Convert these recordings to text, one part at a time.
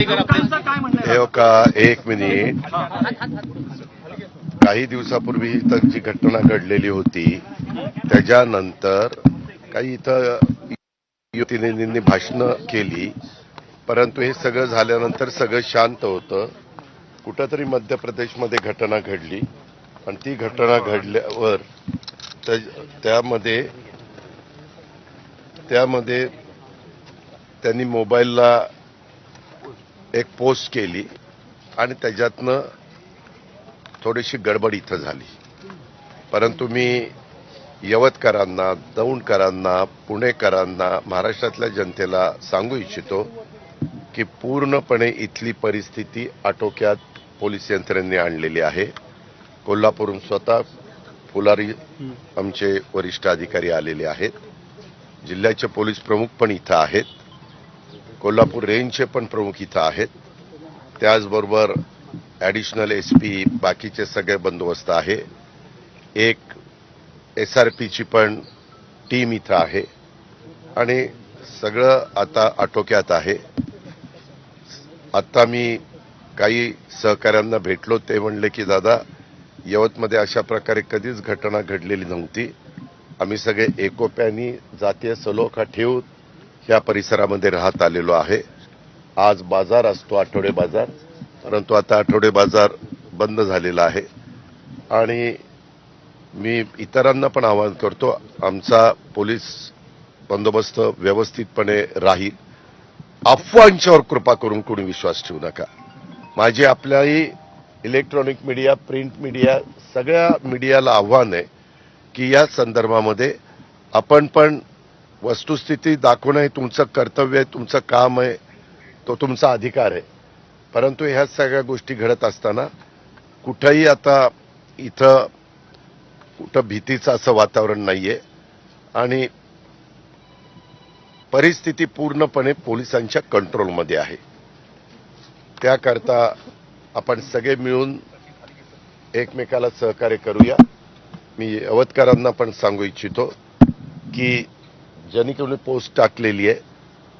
हे का एक मिनिट. काही दिवसापूर्वी इथं जी घटना घडलेली होती त्याच्यानंतर काही इथं युतीने भाषणं केली परंतु हे सगळं झाल्यानंतर सगळं शांत होतं. कुठंतरी मध्य प्रदेशमध्ये घटना घडली. आणि ती घटना घडल्यावर त्या- त्यामध्ये त्यामध्ये त्यांनी मोबाईलला एक पोस्ट केली आणि त्याच्यातनं थोडीशी गडबड इथं झाली. परंतु मी यवतकरांना दौंडकरांना पुणेकरांना महाराष्ट्रातल्या जनतेला सांगू इच्छितो की पूर्णपणे इथली परिस्थिती आटोक्यात पोलीस यंत्रणेने आणलेली आहे. कोल्हापूरहून स्वतः फुलारी आमचे वरिष्ठ अधिकारी आलेले आहेत. जिल्ह्याचे पोलीस प्रमुख पण इथं आहेत. कोल्हापूर रेंजचे पण प्रमुख इथं आहेत. त्याचबरोबर ॲडिशनल एस पी बाकीचे सगळे बंदोबस्त आहे. एक एस आर पीची पण टीम इथं आहे. आणि सगळं आता आटोक्यात आहे. आत्ता मी काही सहकाऱ्यांना भेटलो ते म्हणले की दादा यवतमध्ये अशा प्रकारे कधीच घटना घडलेली नव्हती. आम्ही सगळे एकोप्यानी जातीय सलोखा ठेवून या परिसरामध्ये राहत आलेलो आहे. आज बाजार असतो आठवडे बाजार. परंतु आता आठवडे बाजार बंद झालेला आहे. आणि मी इतरांना पण आवाहन करतो आमचा पोलीस बंदोबस्त व्यवस्थितपणे राहील. अफवांच्यावर कृपा करून कोणी विश्वास ठेवू नका. माझी आपल्याही इलेक्ट्रॉनिक मीडिया प्रिंट मीडिया सगळ्या मीडियाला आव्हान आहे की या संदर्भामध्ये आपण पण वस्तुस्थिती दाखवणं हे तुमचं कर्तव्य आहे तुमचं काम आहे तो तुमचा अधिकार आहे. परंतु ह्या सगळ्या गोष्टी घडत असताना कुठंही आता इथं कुठं भीतीचं असं वातावरण नाहीये आणि परिस्थिती पूर्णपणे पोलिसांच्या कंट्रोलमध्ये आहे. त्याकरता आपण सगळे मिळून एकमेकाला सहकार्य करूया. मी यवतकरांना पण सांगू इच्छितो की ज्यांनी कोणी पोस्ट टाकलेली आहे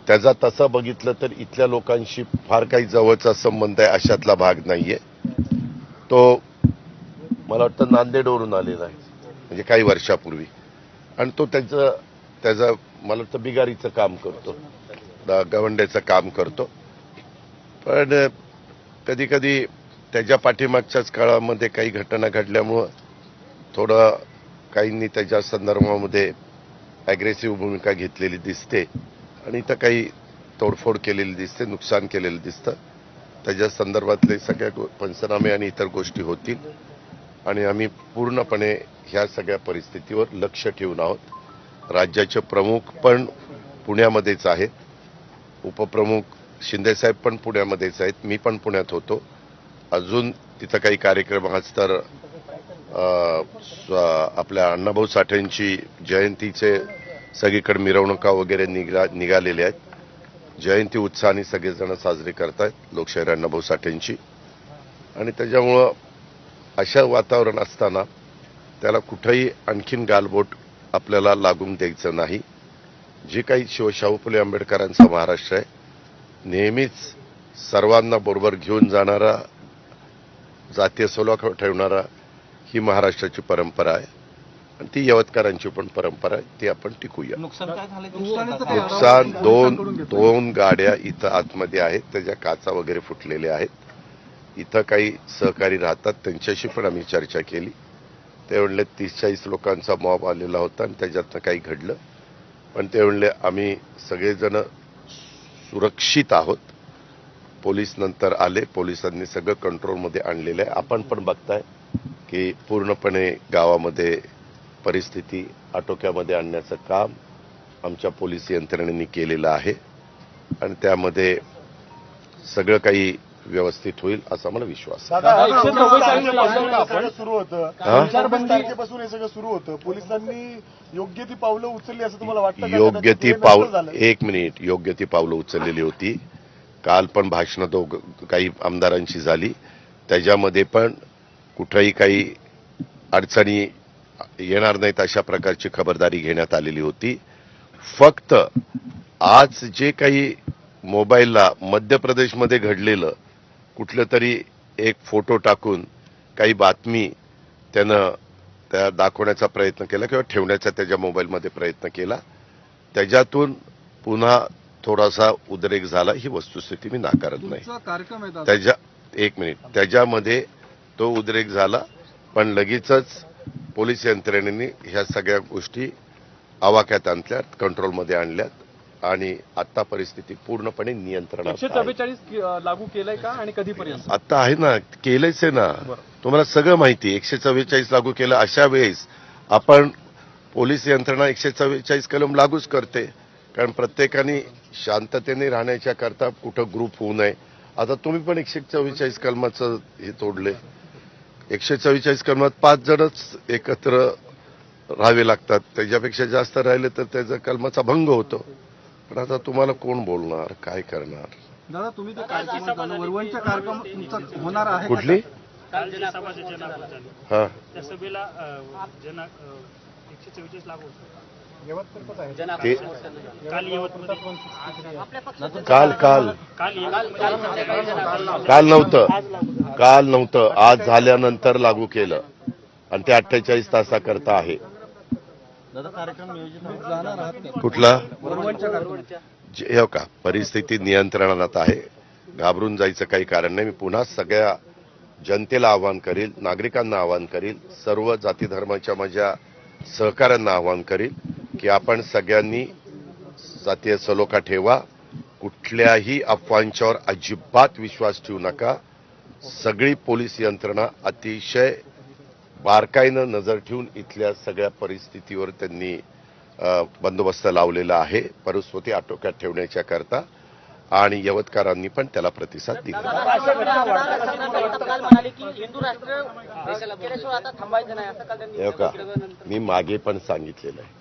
त्याचा तसा बघितलं तर इथल्या लोकांशी फार काही जवळचा संबंध आहे अशातला भाग नाहीये. तो मला वाटतं नांदेडवरून आलेला आहे म्हणजे काही वर्षापूर्वी. आणि तो त्याचं त्याचा मला वाटतं बिगारीचं काम करतो गवंड्याचं काम करतो. पण कधी कधी त्याच्या पाठीमागच्याच काळामध्ये काही घटना घडल्यामुळं थोडं काहींनी त्याच्या संदर्भामध्ये अग्रेसिव्ह भूमिका घेतलेली दिसते आणि इथं काही तोडफोड केलेली दिसते नुकसान केलेलं दिसतं. त्याच्या संदर्भातले सगळ्या गो- पंचनामे आणि इतर गोष्टी होतील. आणि आम्ही पूर्णपणे ह्या सगळ्या परिस्थितीवर लक्ष ठेवून आहोत. राज्याचे प्रमुख पण पुण्यामध्येच आहेत. उपप्रमुख शिंदेसाहेब पण पुण्यामध्येच आहेत. मी पण पुण्यात होतो. अजून तिथं काही कार्यक्रम आज तर आपल्या अण्णाभाऊ साठेंची जयंतीचे सगळीकडे मिरवणुका वगैरे निघा निघालेल्या आहेत. जयंती उत्साहाने सगळेजण साजरी करतायत लोकशाहीर अण्णाभाऊ साठेंची. आणि त्याच्यामुळं अशा वातावरण असताना त्याला कुठंही आणखीन गालबोट आपल्याला लागून द्यायचं नाही. जे काही शिवशाहू फुले आंबेडकरांचा महाराष्ट्र आहे नेहमीच सर्वांना बरोबर घेऊन जाणारा जातीय सलोखा ठेवणारा ही महाराष्ट्राची परंपरा आहे. आणि ती यवतकरांची पण परंपरा आहे. ती आपण टिकूया. नुकसान काय झालं नुकसान दोन दोन गाड्या इथं आतमध्ये आहेत. त्याच्या काचा वगैरे फुटलेल्या आहेत. इथं काही सहकारी राहतात. त्यांच्याशी पण आम्ही चर्चा केली. ते म्हणले तीस चाळीस लोकांचा मॉब आलेला होता आणि त्याच्यातनं काही घडलं. पण ते म्हणले आम्ही सगळेजण सुरक्षित आहोत. पोलीस नंतर आले. पोलिसांनी सगळं कंट्रोलमध्ये आणलेलं आहे. आपण पण बघताय. की पूर्णपणे गावामध्ये परिस्थिती आटोक्यामध्ये आणण्याचं काम आमच्या पोलीस यंत्रणेने केलेलं आहे. आणि त्यामध्ये सगळं काही व्यवस्थित होईल असा मला विश्वास हे सुरू होतं. सुरू होतं. पोलिसांनी योग्य ती पावलं उचलली असं तुम्हाला वाटतं का? योग्य ती झालं. एक मिनिट. योग्य ती पावलं उचललेली होती. काल पण भाषणं दोघ काही आमदारांची झाली. त्याच्यामध्ये पण कुठंही काही अडचणी येणार नाहीत अशा प्रकारची खबरदारी घेण्यात आलेली होती. फक्त आज जे काही मोबाईलला मध्य प्रदेशमध्ये घडलेलं कुठलं तरी एक फोटो टाकून काही बातमी त्यानं त्या दाखवण्याचा प्रयत्न केला किंवा ठेवण्याचा त्याच्या मोबाईलमध्ये प्रयत्न केला. त्याच्यातून पुन्हा थोडासा उद्रेक झाला. ही वस्तुस्थिती मी नाकारत नाही. कार्यक्रम त्याच्या एक मिनिट. त्याच्यामध्ये तो उद्रेक झाला पण लगेचच पोलीस यंत्रणेने ह्या सगळ्या गोष्टी आवाक्यात आणल्यात कंट्रोलमध्ये आणल्यात आणि आता परिस्थिती पूर्णपणे नियंत्रणात. चव्वेचाळीस लागू केलंय का आणि कधीपर्यंत आता आहे ना केलंच आहे ना. तुम्हाला सगळं माहिती. एकशे चव्वेचाळीस लागू केलं अशा वेळेस आपण पोलीस यंत्रणा एकशे चव्वेचाळीस कलम लागूच करते कारण प्रत्येकाने शांततेने राहण्याच्या करता कुठं ग्रुप होऊ नये आता तुम्ही पण एकशे चव्वेचाळीस कलमाचं हे तोडले एकशे चव्वेचाळीस कलमात पाच जणच एकत्र राहावे लागतात. त्याच्यापेक्षा जास्त राहिले तर त्याचा कलमाचा भंग होतो. पण आता तुम्हाला कोण बोलणार? काय करणार? दादा तुम्ही ते कार्यक्रमात झालं वरवणचा कार्यक्रम तुमचा होणार आहे का? कुठली? काल जी सभाच्या जना झाली हा. त्या सभेला अ, जना अ, एकशे चव्वेचाळीस लागू होतं. ते काल काल काल काल. नव्हतं. काल नव्हतं. आज झाल्यानंतर लागू केलं. आणि ते अठ्ठेचाळीस तासाकरता आहे? कुठला? जे- हे का? परिस्थिती नियंत्रणात आहे. घाबरून जायचं काही कारण नाही. मी पुन्हा सगळ्या जनतेला आवाहन करील नागरिकांना आवाहन करील सर्व जाती धर्माच्या माझ्या सहकाऱ्यांना आवाहन करील की आपण सगळ्यांनी जातीय सलोखा ठेवा. कुठल्याही अफवांच्यावर अजिबात विश्वास ठेवू नका. सगळी पोलीस यंत्रणा अतिशय बारकाईनं नजर ठेवून इथल्या सगळ्या परिस्थितीवर त्यांनी बंदोबस्त लावलेला आहे. परिस्थिती आटोक्यात ठेवण्याच्या करता आणि यवतकरांनी पण त्याला प्रतिसाद दिला. की मी मागे पण सांगितलेलं आहे.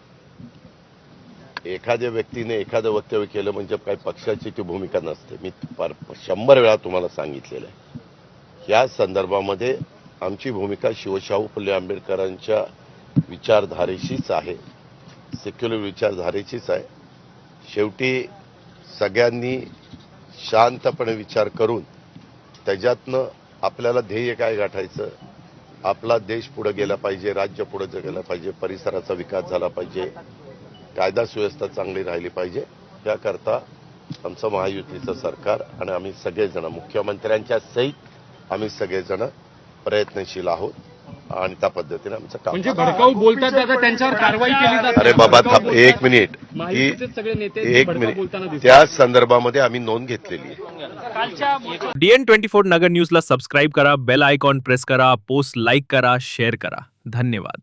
एखाद्या व्यक्तीने एखादं वक्तव्य केलं म्हणजे काही पक्षाची ती भूमिका नसते. मी शंभर वेळा तुम्हाला सांगितलेलं आहे. या संदर्भामध्ये आमची भूमिका शिवशाहू फुले आंबेडकरांच्या विचारधारेशीच आहे. सेक्युलर विचारधारेचीच आहे. शेवटी सगळ्यांनी शांतपणे विचार करून त्याच्यातनं आपल्याला ध्येय काय गाठायचं? आपला देश पुढे गेला पाहिजे राज्य पुढे गेलं पाहिजे परिसराचा विकास झाला पाहिजे कायदा सुव्यवस्था चांगली राहिली पाहिजे त्याकरता आमचं महायुतीचं सरकार आणि आम्ही सगळेजण मुख्यमंत्र्यांच्या सहित आम्ही सगळेजण प्रयत्नशील आहोत. आणि त्या पद्धतीने आमचं काम म्हणजे भडकाऊ बोलतात दादा त्यांच्यावर कारवाई केली जाते. अरे बाबा थांब. एक मिनिट. महायुतीचे सगळे नेते एक भडकाऊ बोलताना मिनिट दिसतात. त्या संदर्भामध्ये आम्ही नोंद घेतलेली आहे. डीएन ट्वेंटी फोर नगर न्यूजला सबस्क्राईब करा बेल आयकॉन प्रेस करा पोस्ट लाईक करा शेअर करा. धन्यवाद.